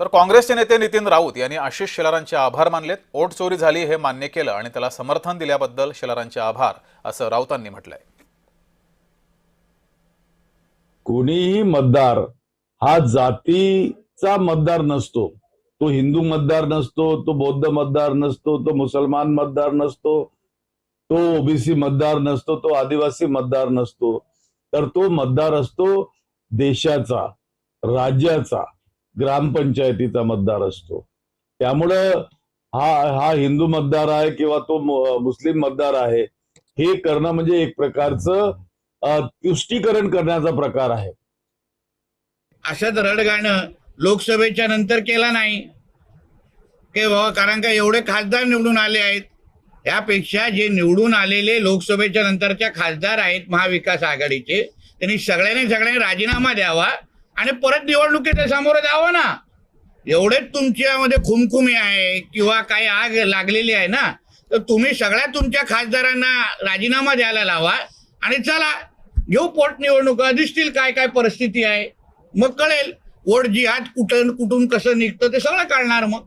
तर काँग्रेसचे नेते नितीन राऊत यांनी आशिष शेलारांचे आभार मानलेत. ओट चोरी झाली हे मान्य केलं आणि त्याला समर्थन दिल्याबद्दल शेलारांचे आभार असं राऊतांनी म्हटलंय. कोणीही मतदार हा जातीचा मतदार नसतो. तो हिंदू मतदार नसतो तो बौद्ध मतदार नसतो तो मुसलमान मतदार नसतो तो ओबीसी मतदार नसतो तो आदिवासी मतदार नसतो. तर तो मतदार असतो देशाचा राज्याचा. ग्रामपंचायतीचा मतदार असतो. त्यामुळं हा हा हिंदू मतदार आहे किंवा तो मुस्लिम मतदार आहे हे करणं म्हणजे एक प्रकारचं तुष्टीकरण करण्याचा प्रकार आहे. असंच रडगाणं लोकसभेच्या नंतर केला नाही. के बाबा कारण का एवढे खासदार निवडून आले आहेत. यापेक्षा जे निवडून आलेले लोकसभेच्या नंतरच्या खासदार आहेत महाविकास आघाडीचे त्यांनी सगळ्यांनी सगळ्यांनी राजीनामा द्यावा. आणि परत निवडणुकीच्या समोर जावं ना. एवढेच तुमच्यामध्ये खुमखुमी आहे किंवा काही आग लागलेली आहे ना. तर तुम्ही सगळ्या तुमच्या खासदारांना राजीनामा द्यायला लावा आणि चला घेऊ पोटनिवडणुका दिसतील काय काय परिस्थिती आहे. मग कळेल वोट जिहाद कुठं कुठून कसं निघतं ते सगळं कळणार मग.